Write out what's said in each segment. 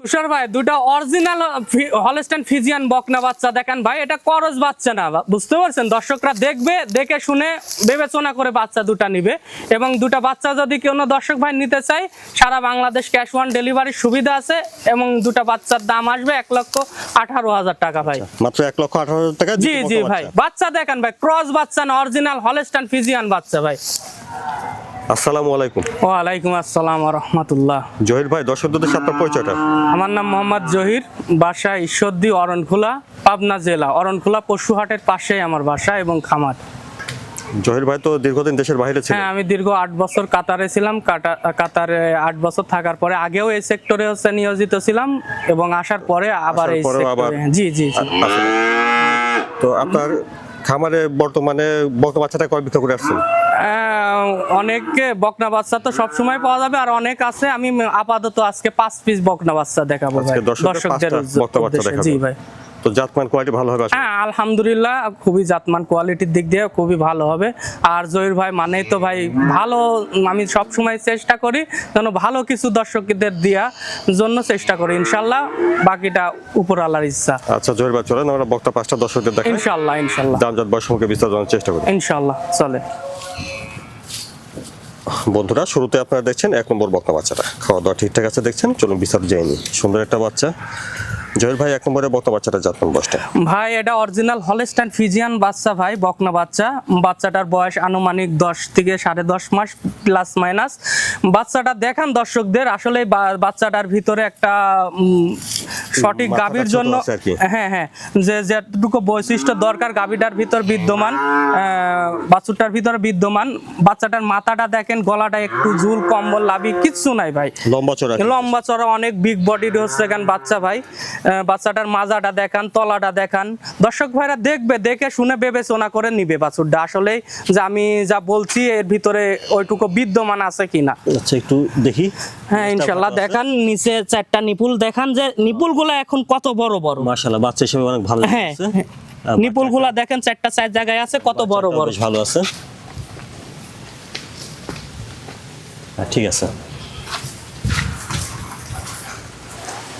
তুষার ভাই দুটা original Holstein Friesian বকনা বাচ্চা দেখেন ভাই এটা করজ বাচ্চা না বুঝতে পারছেন? দর্শকরা দেখবে দেখে শুনে বিবেচনা করে বাচ্চা দুটা নিবে। এবং দুটা বাচ্চা যদি কোনো দর্শক ভাই নিতে চায় সারা বাংলাদেশ ক্যাশ অন ডেলিভারির সুবিধা আছে এবং দুটা বাচ্চার দাম আসবে এক লক্ষ আঠারো হাজার টাকা ভাই। মাত্র এক লক্ষ আঠারো হাজার টাকা জি জি ভাই। বাচ্চা দেখেন ভাই ক্রস বাচ্চা না অরিজিনাল হলস্টাইন ফিজিয়ান বাচ্চা ভাই। আসসালামু আলাইকুম। ওয়ালাইকুম আসসালাম রহমতুল্লাহ। জহির ভাই দর্শকদের সাথে পরিচয়টা। আমার নাম মোহাম্মদ জহির বাসা ঈশ্বরদী অরণখোলা পাবনা জেলা। অরণখোলা পশুহাটের পাশেই আমার বাসা এবং খামার। জহির ভাই তো দীর্ঘদিন দেশের বাইরে ছিলেন। হ্যাঁ আমি দীর্ঘ আট বছর কাতারে ছিলাম। কাতারে আট বছর থাকার পরে আগেও এই সেক্টরে হচ্ছে নিয়োজিত ছিলাম এবং আসার পরে আবার এই জি জি। তো আপনার খামারে বর্তমানে বক্ত বাচ্চাটা কয় বিক্রি করে আসছেন? অনেক বকনা বাচ্চা তো সব সময় পাওয়া যাবে আর অনেক আছে। আমি আপাতত আজকে পাঁচ পিস বকনা বাচ্চা দেখাবো দর্শকদের বকনা বাচ্চা দেখাবো। জি ভাই। তো জাতমান কোয়ালিটি ভালো হবে হ্যাঁ আলহামদুলিল্লাহ খুবই জাতমান কোয়ালিটির দিক দিয়ে খুবই ভালো হবে। আর জহির ভাই মানেই তো ভাই ভালো আমি সব সময় চেষ্টা করি যেন ভালো কিছু দর্শকদের দেওয়ার জন্য চেষ্টা করি ইনশাল্লাহ। বাকিটা উপর আল্লাহর ইচ্ছা। আচ্ছা জহির ভাই চলেন আমরা বক্তা পাঁচটা দর্শকদের দেখাই। ইনশাল্লাহ ইনশাল্লাহ। দাম জাত বয়স বিস্তার জানার চেষ্টা করি। ইনশাল্লাহ চলে। বন্ধুরা শুরুতে আপনারা দেখছেন এক নম্বর বক্তা বাচ্চাটা খাওয়া দাওয়া ঠিকঠাক আছে দেখছেন? চলুন বিস্তার যায়নি সুন্দর একটা বাচ্চা। জহির ভাই, এক নম্বরে বক্তা বাচ্চাটা জাতমান বয়সটা? ভাই, এটা অরিজিনাল হলস্টাইন ফিজিয়ান বাচ্চা ভাই, বকনা বাচ্চা। বাচ্চাটার বয়স আনুমানিক দশ থেকে সাড়ে দশ মাস প্লাস মাইনাস বাচ্চাটা দেখান দর্শকদের, আসলে বাচ্চাটার ভিতরে একটা সঠিক গাভীর জন্য। হ্যাঁ হ্যাঁ। যে যেটুকু বৈশিষ্ট্য দরকার গাভীটার ভিতর বিদ্যমান বাছুরটার ভিতরে বিদ্যমান বাচ্চাটার মাথাটা দেখেন গলাটা একটু ঝুল কম্বল লাভি কিচ্ছু নাই ভাই। লম্বা চড়া লম্বা চড়া অনেক বিগ বডির হচ্ছে এখান বাচ্চা ভাই। বাচ্চাটার মাজাটা দেখান তলাটা দেখান। দর্শক ভাইরা দেখবে দেখে শুনে বিবেচনা করে নিবে বাছুরটা। আসলে যে আমি যা বলছি এর ভিতরে ওইটুকু বিদ্যমান আছে কিনা। আচ্ছা একটু দেখি। হ্যাঁ ইনশাল্লাহ দেখান নিচে চারটা নিপুল দেখান যে নিপুলগুলো এখন কত বড় বড়? মাশাআল্লাহ বাচ্চা হিসেবে অনেক ভালো হ্যাঁ নিপুলগুলা দেখেন চারটা চার জায়গায় আছে কত বড় বড়। ভালো আছে। হ্যাঁ, ঠিক আছে।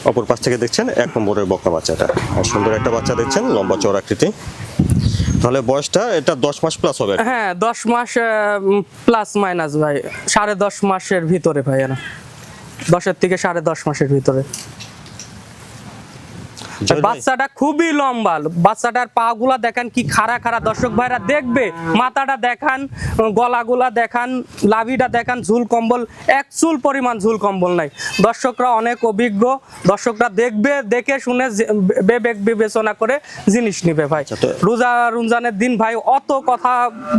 অপর পাশ থেকে দেখছেন এক নম্বরের বকনা বাচ্চাটা। আর সুন্দর একটা বাচ্চা দেখছেন লম্বা চওড়া আকৃতি। তাহলে বয়সটা এটা দশ মাস প্লাস হবে। হ্যাঁ দশ মাস প্লাস মাইনাস ভাই। সাড়ে দশ মাসের ভিতরে ভাই দশের থেকে সাড়ে দশ মাসের ভিতরে। বাচ্চাটা খুবই লম্বা। বাচ্চাটার পা গুলা দেখেন কি খাড়া খাড়া। দর্শক ভাইরা দেখবে মাথাটা দেখান গলাগুলা দেখান লাভিটা দেখান ঝুল কম্বল এক চুল পরিমাণ ঝুল কম্বল নাই। দর্শকরা অনেক অভিজ্ঞ দর্শকরা দেখবে দেখে শুনে বিবেক বিবেচনা করে জিনিস নিবে ভাই। আচ্ছা, রোজা রমজানের দিন ভাই অত কথা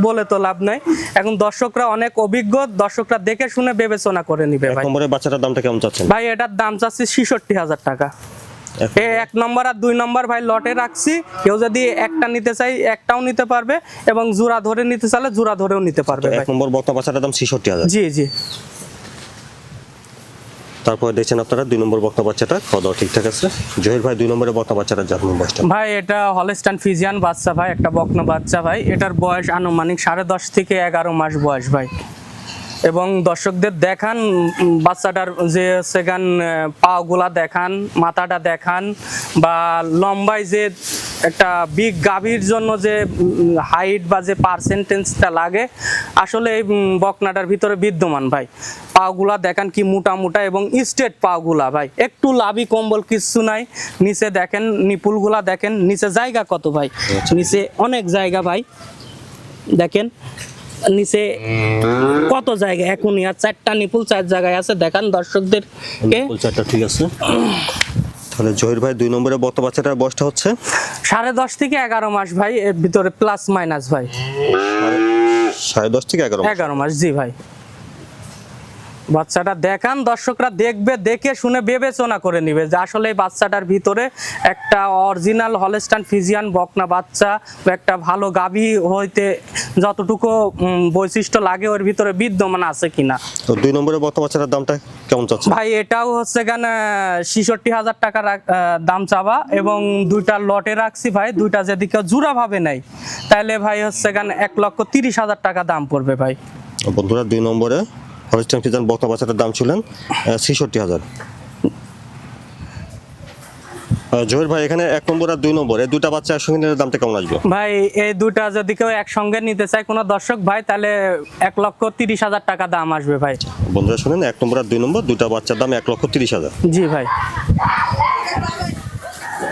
বলে তো লাভ নাই। এখন দর্শকরা অনেক অভিজ্ঞ দর্শকরা দেখে শুনে বিবেচনা করে নিবে ভাই। বাচ্চাটার দামটা কেমন চাচ্ছেন? ভাই এটার দাম চাচ্ছি ছেষট্টি হাজার টাকা। এক- নম্বর আর দুই নম্বর ভাই লটে রাখছি। কেউ যদি একটা নিতে চাই একটাও নিতে পারবে এবং জোড়া ধরে নিতে চাইলে জোড়া ধরেও নিতে পারবে এক নম্বর বকনা বাচ্চাটার দাম ছেষট্টি হাজার। জি জি। তারপরে দেখছেন আপনারা দুই নম্বর বকনা বাচ্চাটা খাওয়া ঠিকঠাক আছে। জহির ভাই দুই নম্বরের বকনা বাচ্চাটা জাতমান বয়সটা ভাই এটা হলস্টান ফিজিয়ান বাচ্চা ভাই একটা বকনা বাচ্চা ভাই। এটার বয়স আনুমানিক সাড়ে দশ থেকে এগারো মাস বয়স ভাই। এবং দর্শকদের দেখান বাচ্চাটার যে সেখান পাগুলা দেখান মাথাটা দেখান বা লম্বায় যে একটা বিগ গাভীর জন্য যে হাইট বা যে পার্সেন্টেজটা লাগে আসলে এই বকনাটার ভিতরে বিদ্যমান ভাই। পাগুলা দেখান কি মোটা মোটা এবং স্ট্রেট পাগুলা ভাই। একটু লাভি কম্বল কিচ্ছু নাই নিচে দেখেন নিপুলগুলা দেখেন নিচে জায়গা কত ভাই? নিচে অনেক জায়গা ভাই। দেখেন নিচে কত জায়গা এখনই আর চারটা নিপুল চার জায়গায় আছে। দেখান দর্শকদের চারটা ঠিক আছে। তাহলে জহির ভাই দুই নম্বরে বকনা বাচ্চাটার বয়সটা হচ্ছে? সাড়ে দশ থেকে এগারো মাস ভাই এর ভিতরে প্লাস মাইনাস ভাই। সাড়ে দশ থেকে এগারো এগারো মাস জি ভাই। বাচ্চাটা দেখান দর্শকরা দেখবে দেখে শুনে বিবেচনা করে নিবে যে আসলে এই বাচ্চাটার ভিতরে একটা অরিজিনাল হলস্টান ফিজিয়ান বকনা বাচ্চা একটা ভালো গাভী হইতে যতটুকু বৈশিষ্ট্য লাগে ওর ভিতরে বিদ্যমান আছে কিনা। তো দুই নম্বরের বকনা বাচ্চাটার দামটা কেমন চাচ্ছে ভাই এটাও হচ্ছে কেন ছিষট্টি হাজার টাকা দাম চাবা এবং দুইটা লটে রাখছি ভাই দুইটা যদি কেউ জোড়া ভাবে নাই তাহলে ভাই হচ্ছে কেন এক লক্ষ তিরিশ হাজার টাকা দাম পড়বে ভাই। বন্ধুরা দুই নম্বরে হলিস্টান ফিজান বকনা বাচ্চাটার দাম ছিলেন ছেষট্টি হাজার। জহির ভাই এখানে এক নম্বর আর দুই নম্বর এই দুটা বাচ্চা একসঙ্গে নিলে দামটা কেমন আসবে? ভাই এই দুটা যদি কেউ একসঙ্গে নিতে চায় কোনো দর্শক ভাই তাহলে এক লক্ষ তিরিশ হাজার টাকা দাম আসবে ভাই। বন্ধুরা শুনেন এক নম্বর আর দুই নম্বর দুটা বাচ্চার দাম এক লক্ষ তিরিশ হাজার। জি ভাই।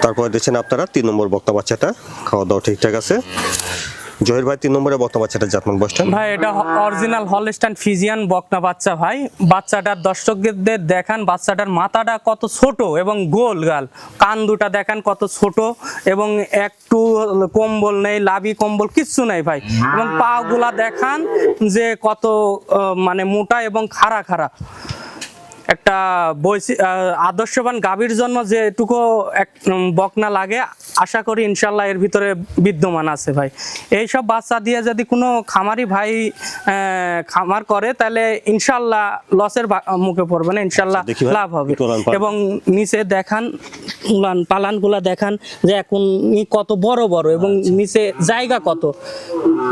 তারপরে দেখছেন আপনারা তিন নম্বর বক্তা বাচ্চাটা খাওয়া দাওয়া ঠিকঠাক আছে। জহির ভাই, তিন নম্বরে বক্তা বাচ্চাটা জাতমান বসটা ভাই, এটা অরিজিনাল হলস্টাইন ফিজিয়ান বকনা বাচ্চা, ভাই। বাচ্চাটার দর্শকদের দেখান, বাচ্চাটার মাথাটা কত ছোট এবং গোল গাল। কান দুটা দেখান, কত ছোট এবং একটু কম্বল নেই লাভি কম্বল, কিচ্ছু নেই, ভাই। এবং পা গুলা দেখান যে কত মানে মোটা এবং খাড়া খাড়া। একটা আদর্শবান গাভীর জন্য যেটুকু এক বকনা লাগে আশা করি ইনশাল্লাহ এর ভিতরে বিদ্যমান আছে ভাই। এইসব বাচ্চা দিয়ে যদি কোনো খামারি ভাই খামার করে তাহলে ইনশাল্লাহ লসের মুখে পড়বে না ইনশাল্লাহ লাভ হবে। এবং নিচে দেখান উলান পালানগুলা দেখান যে এখন কত বড় বড় এবং নিচে জায়গা কত।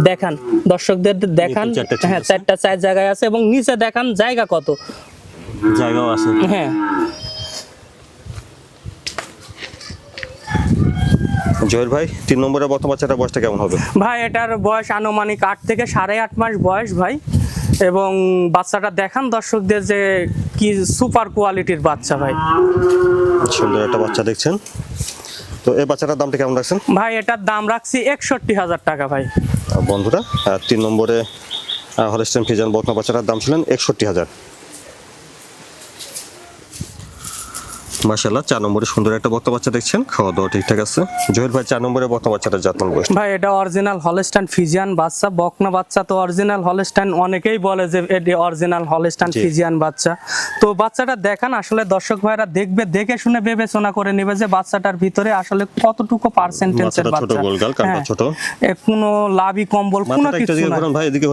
দেখান দর্শকদের দেখান হ্যাঁ। চারটা চার জায়গায় আছে এবং নিচে দেখান জায়গা কত। জায়গাও আছে। হ্যাঁ। জহির ভাই তিন নম্বরে বক্তা বাচ্চাটা বয়সটা কেমন হবে? ভাই এটার বয়স আনুমানিক আট থেকে সাড়ে আট মাস বয়স ভাই। এবং বাচ্চাটা দেখান দর্শকদের যে কি সুপার কোয়ালিটির বাচ্চা ভাই। সুন্দর একটা বাচ্চা দেখছেন। তো এই বাচ্চাটার দামটা কেমন রাখছেন? ভাই এটার দাম রাখছি একষট্টি হাজার টাকা ভাই। বন্ধুরা তিন নম্বরে হলস্টেন ফিজান বকনা বাচ্চাটার দাম ছিলেন একষট্টি হাজার। মাসাল্লাহ চার নম্বরে সুন্দর একটা বক্তা বাচ্চা দেখছেন। খাওয়া দাওয়া ঠিকঠাক আছে। জহির ভাই চার নম্বরে বক্তা বাচ্চাটা জাতমান বয়স। ভাই এটা অরিজিনাল হলস্টাইন ফিজিয়ান বাচ্চা বকনা বাচ্চা। তো অরিজিনাল হলস্টাইন অনেকেই বলে যে এটি অরিজিনাল হলস্টাইন। ফিজিয়ান বাচ্চা। তো বাচ্চাটা দেখান আসলে দর্শক ভাইরা দেখবে দেখে শুনে বিবেচনা করে নেবে যে বাচ্চাটার ভিতরে আসলে কতটুকু পার্সেন্টেজের ছোট বাচ্চা। গোলগাল কানটা হ্যাঁ। ছোট। কোনো লাভি কম্বল কোনো কিছু ঘোরান ভাই এদিকে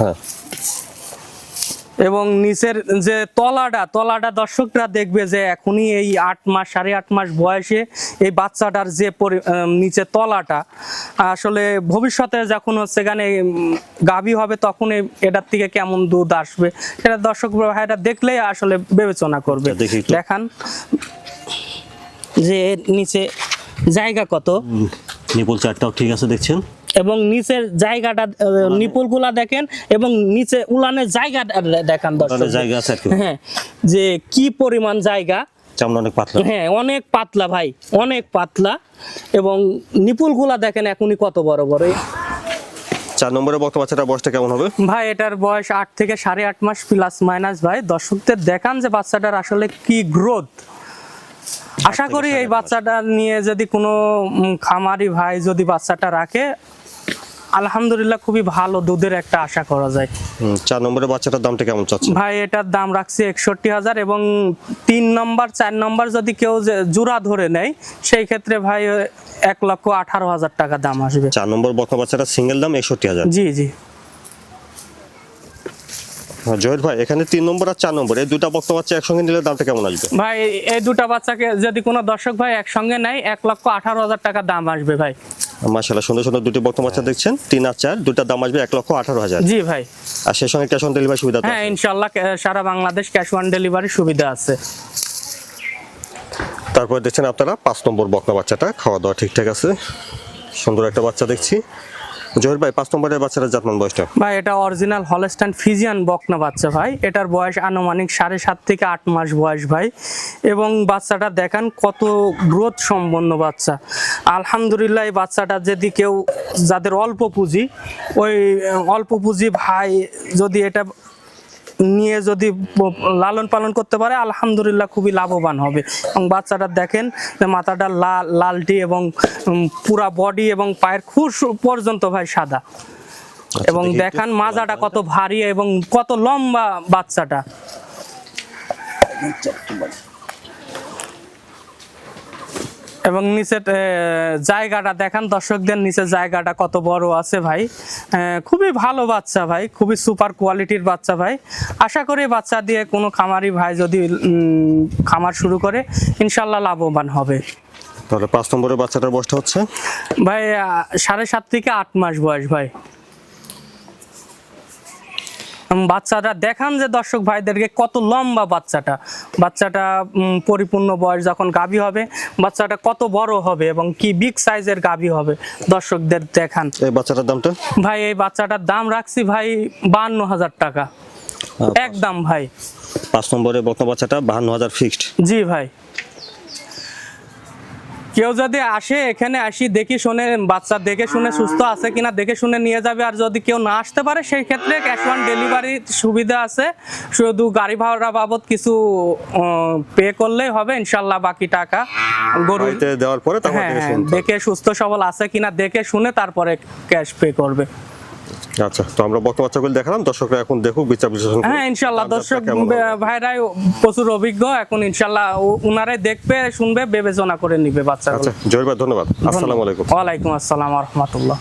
হ্যাঁ। এবং নিচের যে তলাটা তলাটা দর্শকরা দেখবে যে এখনই এই আট মাস সাড়ে আট মাস বয়সে এই বাচ্চাটার যে নিচে তলাটা। আসলে ভবিষ্যতে যখন হচ্ছে এখানে গাভী হবে তখন এটার থেকে কেমন দুধ আসবে সেটা দর্শক ভাইরা দেখলেই আসলে বিবেচনা করবে। দেখি দেখান যে নিচে জায়গা কত। নিপুল চারটাও ঠিক আছে দেখছেন? এবং নিচের জায়গাটা নিপুলগুলা দেখেন এবং নিচে উলানের জায়গাটা দেখান দর্শক। জায়গা আছে হ্যাঁ যে কি পরিমাণ জায়গা। চামড়া অনেক পাতলা। হ্যাঁ অনেক পাতলা ভাই অনেক পাতলা এবং নিপুলগুলা দেখেন এখনই কত বড় বড়। চার নম্বরে বক্তা বাচ্চাটার বয়সটা কেমন হবে? ভাই এটার বয়স আট থেকে সাড়ে আট মাস প্লাস মাইনাস ভাই। দর্শকদের দেখান যে বাচ্চাটার আসলে কি গ্রোথ আশা করি এই বাচ্চাটা নিয়ে যদি কোনো খামারি ভাই যদি বাচ্চাটা রাখে আলহামদুলিল্লাহ খুবই ভালো দুধের একটা আশা করা যায়। চার নম্বরের বাচ্চাটার দামটা কেমন চাচ্ছে ভাই এটার দাম রাখছি একষট্টি হাজার এবং তিন নম্বর চার নম্বর যদি কেউ জোড়া ধরে নেয় সেই ক্ষেত্রে ভাই এক লক্ষ আঠারো হাজার টাকা দাম আসবে। চার নম্বর বক্ষ বাচ্চাটা সিঙ্গেল দাম একষট্টি হাজার। জি জি। হ্যাঁ, জহির ভাই এখানে তিন নম্বর আর চার নম্বর। এই দুটা বক্তা বাচ্চা একসঙ্গে নিলে দামটা কেমন আসবে? ভাই এই দুটা বাচ্চাকে যদি কোনো দর্শক ভাই একসঙ্গে নেয় এক লক্ষ আঠারো হাজার টাকা দাম আসবে ভাই। মাসাল্লাহ সুন্দর সুন্দর দুটি বক্তা বাচ্চা দেখছেন। তিন আর চার দুটার দাম আসবে এক লক্ষ আঠারো হাজার। জি ভাই। আর সেই সঙ্গে ক্যাশ অন ডেলিভারি সুবিধা হ্যাঁ। ইনশাল্লাহ সারা বাংলাদেশ ক্যাশ অন ডেলিভারি সুবিধা আছে। তারপরে দেখছেন আপনারা পাঁচ নম্বর বকনা বাচ্চাটা খাওয়া দাওয়া ঠিকঠাক আছে। সুন্দর একটা বাচ্চা দেখছি। জহির ভাই, পাঁচ নম্বরের বাচ্চাটা জাতমান বয়সটা? ভাই, এটা অরিজিনাল হলস্টান ফিজিয়ান বকনা বাচ্চা, ভাই। এটার বয়স আনুমানিক সাড়ে সাত থেকে আট মাস বয়স, ভাই। এবং বাচ্চাটা দেখান কত গ্রোথ সম্পন্ন বাচ্চা। আলহামদুলিল্লাহ, এই বাচ্চাটা যদি কেউ, যাদের অল্প পুঁজি, ওই, অল্প পুঁজি ভাই যদি এটা নিয়ে যদি লালন পালন করতে পারে আলহামদুলিল্লাহ খুবই লাভবান হবে। এবং বাচ্চাটা দেখেন যে মাথাটা লাল লালটি এবং পুরা বডি এবং পায়ের খুশ পর্যন্ত ভাই সাদা। এবং দেখি দেখান মাজাটা কত ভারী এবং কত লম্বা বাচ্চাটা। এবং নিচে জায়গাটা দেখান দর্শকদের নিচে জায়গাটা কত বড় আছে ভাই। খুবই ভালো বাচ্চা ভাই খুবই সুপার কোয়ালিটির বাচ্চা ভাই। আশা করি বাচ্চা দিয়ে কোনো খামারি ভাই যদি খামার শুরু করে ইনশাল্লাহ লাভবান হবে। তাহলে পাঁচ নম্বরের বাচ্চাটার বয়সটা হচ্ছে? ভাই সাড়ে সাত থেকে আট মাস বয়স ভাই। বাচ্চাটা দেখান যে দর্শক ভাইদেরকে কত লম্বা বাচ্চাটা। বাচ্চাটা পরিপূর্ণ বয়স যখন গাভী হবে বাচ্চাটা কত বড় হবে এবং কি বিগ সাইজের গাভী হবে দর্শকদের দেখান। এই বাচ্চাটার দামটা? ভাই এই বাচ্চাটার দাম রাখছি ভাই বান্ন হাজার টাকা একদম ভাই। পাঁচ নম্বরে বকনা বাচ্চাটা বাহান্ন হাজার ফিক্সড জি ভাই। কেউ যদি আসে এখানে আসি দেখি শুনে বাচ্চা দেখে শুনে সুস্থ আছে কিনা দেখে শুনে নিয়ে যাবে। আর যদি কেউ না আসতে পারে সেই ক্ষেত্রে ক্যাশ অন ডেলিভারি সুবিধা আছে। শুধু গাড়ি ভাড়া বাবদ কিছু পে করলেই হবে ইনশাল্লাহ বাকি টাকা। গরু দেওয়ার পরে হ্যাঁ হ্যাঁ। দেখে সুস্থ সবল আছে কিনা দেখে শুনে তারপরে ক্যাশ পে করবে। আচ্ছা তো আমরা বকনা বাচ্চাগুলো দেখালাম দর্শকরা এখন দেখুক বিচার বিশ্লেষণ হ্যাঁ ইনশাল্লাহ দর্শক ভাইরাই প্রচুর অভিজ্ঞ এখন ইনশাল্লাহ উনারাই দেখবে শুনবে বিবেচনা করে নিবে বাচ্চাগুলো। আচ্ছা জয় ধন্যবাদ। আসসালামু আলাইকুম। ওয়ালাইকুম আসসালাম রহমতুল্লাহ।